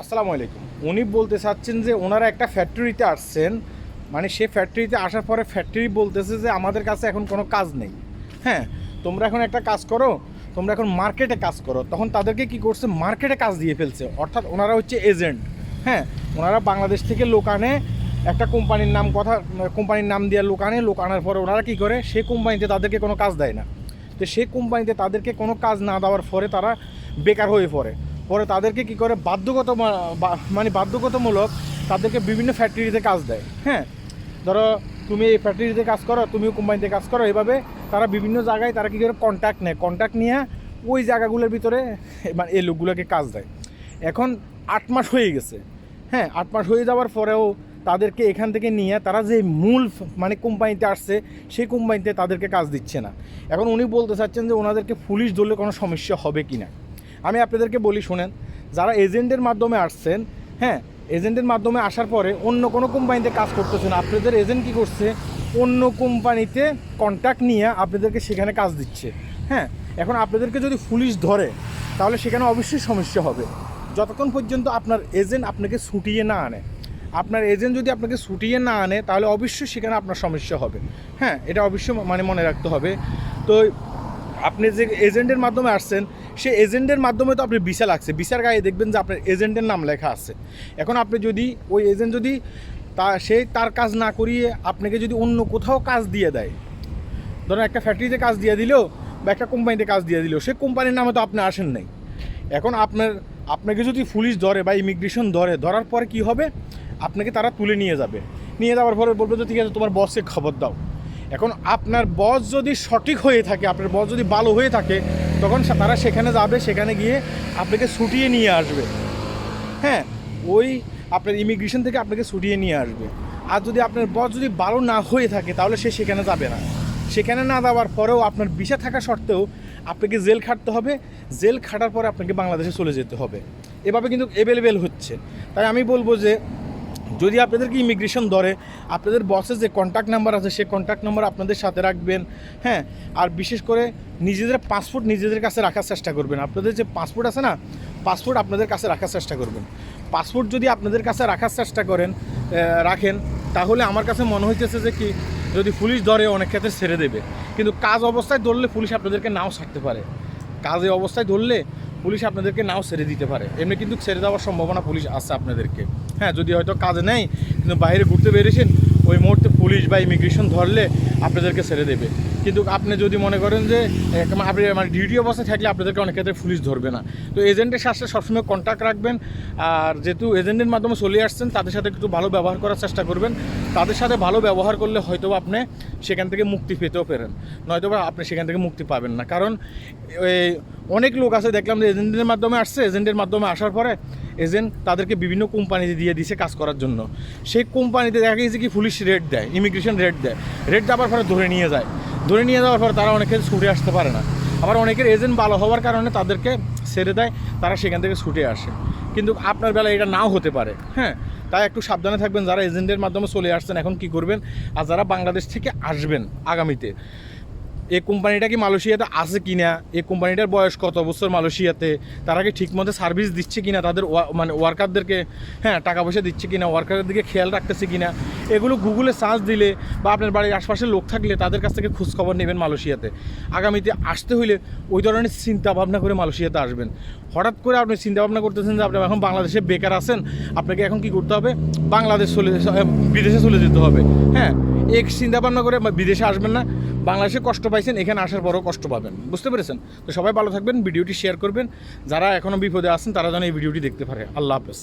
আসসালামু আলাইকুম। উনি বলতে চাচ্ছেন যে ওনারা একটা ফ্যাক্টরিতে আসছেন মানে সে ফ্যাক্টরিতে আসার পরে ফ্যাক্টরি বলতেছে যে আমাদের কাছে এখন কোনো কাজ নেই। হ্যাঁ তোমরা এখন একটা কাজ করো, তোমরা এখন মার্কেটে কাজ করো। তখন তাদেরকে কি করছে? মার্কেটে কাজ দিয়ে ফেলছে। অর্থাৎ ওনারা হচ্ছে এজেন্ট হ্যাঁ ওনারা বাংলাদেশ থেকে লোক আনে, একটা কোম্পানির নাম কথা কোম্পানির নাম দিয়ে লোক আনে, লোক আনার পরে ওনারা কী করে? সেই কোম্পানিতে তাদেরকে কোনো কাজ দেয় না। তো সেই কোম্পানিতে তাদেরকে কোনো কাজ না দেওয়ার পরে তারা বেকার হয়ে পড়ে। পরে তাদেরকে কি করে বাধ্যগত মানে বাধ্যগতমূলক তাদেরকে বিভিন্ন ফ্যাক্টরিতে কাজ দেয় হ্যাঁ? ধরো, তুমি এই ফ্যাক্টরিতে কাজ করো, তুমিও কোম্পানিতে কাজ করো এভাবে তারা বিভিন্ন জায়গায় তারা কী করে কন্ট্যাক্ট নেয়। কন্ট্যাক্ট নিয়ে ওই জায়গাগুলোর ভিতরে মানে এই লোকগুলোকে কাজ দেয়। এখন আট মাস হয়ে গেছে হ্যাঁ? আট মাস হয়ে যাওয়ার পরেও তাদেরকে এখান থেকে নিয়ে তারা যে মূল মানে কোম্পানিতে আসছে, সেই কোম্পানিতে তাদেরকে কাজ দিচ্ছে না। এখন উনি বলতে চাচ্ছেন যে ওনাদেরকে পুলিশ ধরলে কোনো সমস্যা হবে কি না আমি আপনাদেরকে বলি, শোনেন, যারা এজেন্টের মাধ্যমে আসছেন হ্যাঁ এজেন্টের মাধ্যমে আসার পরে অন্য কোনো কোম্পানিতে কাজ করতেছেন, আপনাদের এজেন্ট কী করছে? অন্য কোম্পানিতে কন্ট্যাক্ট নিয়ে আপনাদেরকে সেখানে কাজ দিচ্ছে হ্যাঁ। এখন আপনাদেরকে যদি পুলিশ ধরে, তাহলে সেখানে অবশ্যই সমস্যা হবে। যতক্ষণ পর্যন্ত আপনার এজেন্ট আপনাকে ছুটিয়ে না আনে। আপনার এজেন্ট যদি আপনাকে ছুটিয়ে না আনে, তাহলে অবশ্যই সেখানে আপনার সমস্যা হবে। হ্যাঁ এটা অবশ্যই মানে মনে রাখতে হবে। তো আপনি যে এজেন্টের মাধ্যমে আসছেন, সে এজেন্টের মাধ্যমে তো আপনি ভিসা লাগছে। ভিসার গায়ে দেখবেন যে আপনার এজেন্টের নাম লেখা আছে। এখন আপনি যদি ওই এজেন্ট যদি তা, সে তার কাজ না করিয়ে আপনাকে যদি অন্য কোথাও কাজ দিয়ে দেয়, ধরুন একটা ফ্যাক্টরিতে কাজ দিয়ে দিল বা একটা কোম্পানিতে কাজ দিয়ে দিল, সে কোম্পানির নামে তো আপনি আসেন নাই। এখন আপনার, আপনাকে যদি পুলিশ ধরে বা ইমিগ্রেশন ধরে, ধরার পরে কি হবে? আপনাকে তারা তুলে নিয়ে যাবে। নিয়ে যাওয়ার পরে বলবে যে, ঠিক আছে, তোমার বসকে খবর দাও। এখন আপনার বস যদি সঠিক হয়ে থাকে, আপনার বস যদি ভালো হয়ে থাকে, তখন তারা সেখানে যাবে, সেখানে গিয়ে আপনাকে ছুটিয়ে নিয়ে আসবে। হ্যাঁ ওই আপনার ইমিগ্রেশন থেকে আপনাকে ছুটিয়ে নিয়ে আসবে। আর যদি আপনার বস যদি ভালো না হয়ে থাকে, তাহলে সে সেখানে যাবে না। সেখানে না যাওয়ার পরেও আপনার বিষা থাকা সত্ত্বেও আপনাকে জেল খাটতে হবে। জেল খাটার পরে আপনাকে বাংলাদেশে চলে যেতে হবে। এভাবে কিন্তু অ্যাভেলেবেল হচ্ছে। তাই আমি বলব যে যদি আপনাদেরকে ইমিগ্রেশন ধরে, আপনাদের বসের যে কন্ট্যাক্ট নাম্বার আছে, সেই কন্ট্যাক্ট নাম্বার আপনাদের সাথে রাখবেন হ্যাঁ? আর বিশেষ করে নিজেদের পাসপোর্ট নিজেদের কাছে রাখার চেষ্টা করবেন। আপনাদের যে পাসপোর্ট আছে না পাসপোর্ট আপনাদের কাছে রাখার চেষ্টা করবেন। পাসপোর্ট যদি আপনাদের কাছে রাখার চেষ্টা করেন রাখেন, তাহলে আমার কাছে মনে হইতেছে যে কি, যদি পুলিশ ধরে, অনেক ক্ষেত্রে ছেড়ে দেবে। কিন্তু কাজ অবস্থায় ধরলে পুলিশ আপনাদেরকে নাও ছাড়তে পারে। কাজে অবস্থায় ধরলে পুলিশ আপনাদেরকে নাও ছেড়ে দিতে পারে। এমনি কিন্তু ছেড়ে দেওয়ার সম্ভাবনা পুলিশ আছে আপনাদেরকে। হ্যাঁ যদি হয়তো কাজ নেই, কিন্তু বাইরে ঘুরতে বেরিয়েছেন, ওই মুহূর্তে পুলিশ বা ইমিগ্রেশন ধরলে আপনাদেরকে ছেড়ে দেবে। কিন্তু আপনি যদি মনে করেন যে আপনি মানে ডিউটি অবস্থায় থাকলে আপনাদেরকে অনেক ক্ষেত্রে পুলিশ ধরবে না। তো এজেন্টের সাথে সবসময় কন্ট্যাক্ট রাখবেন, আর যেহেতু এজেন্টের মাধ্যমে চলে আসছেন, তাদের সাথে একটু ভালো ব্যবহার করার চেষ্টা করবেন। তাদের সাথে ভালো ব্যবহার করলে হয়তো আপনি সেখান থেকে মুক্তি পেতেও পারেন। নয়তো বা আপনি সেখান থেকে মুক্তি পাবেন না। কারণ অনেক লোক আছে, দেখলাম যে এজেন্টের মাধ্যমে আসছে এজেন্টের মাধ্যমে আসার পরে এজেন্ট তাদেরকে বিভিন্ন কোম্পানিতে দিয়ে দিছে কাজ করার জন্য। সেই কোম্পানিতে দেখা গেছে কি, পুলিশ রেট দেয়, ইমিগ্রেশন রেট দেয়। রেট দেওয়ার পরে ধরে নিয়ে যায়। ধরে নিয়ে যাওয়ার পরে তারা অনেকে ছুটে আসতে পারে না। আবার অনেকের এজেন্ট ভালো হওয়ার কারণে তাদেরকে ছেড়ে দেয়, তারা সেখান থেকে ছুটে আসে। কিন্তু আপনার বেলায় এটা নাও হতে পারে। হ্যাঁ তাই একটু সাবধানে থাকবেন, যারা এজেন্টের মাধ্যমে চলে আসছেন, এখন কি করবেন? আর যারা বাংলাদেশ থেকে আসবেন আগামীতে এই কোম্পানিটা কি মালয়েশিয়াতে আছে কিনা? এই কোম্পানিটার বয়স কত? বছর মালয়েশিয়াতে? তারা কি ঠিকমতো সার্ভিস দিচ্ছে কিনা? তাদের ওয়া- মানে ওয়ার্কারদেরকে হ্যাঁ টাকা পয়সা দিচ্ছে কিনা? ওয়ার্কারের দিকে খেয়াল রাখতেছে কিনা? এগুলো গুগলে সার্চ দিলে বা আপনার বাড়ির আশপাশের লোক থাকলে তাদের কাছ থেকে খোঁজখবর নেবেন মালয়েশিয়াতে। আগামীতে আসতে হইলে ওই ধরনের চিন্তা ভাবনা করে মালয়েশিয়াতে আসবেন। হঠাৎ করে আপনি চিন্তা ভাবনা করতেছেন যে আপনি এখন বাংলাদেশে বেকার আছেন, আপনাকে এখন কি করতে হবে? বাংলাদেশ চলে বিদেশে চলে যেতে হবে। হ্যাঁ এক চিন্তা ভাবনা করে বিদেশে আসবেন না। বাংলাদেশে কষ্ট পাইছেন, এখানে আসার পরও কষ্ট পাবেন। বুঝতে পেরেছেন? তো সবাই ভালো থাকবেন, ভিডিওটি শেয়ার করবেন। যারা এখনও বিপদে আছেন, তারা যেন এই ভিডিওটি দেখতে পারে। আল্লাহ হাফেজ।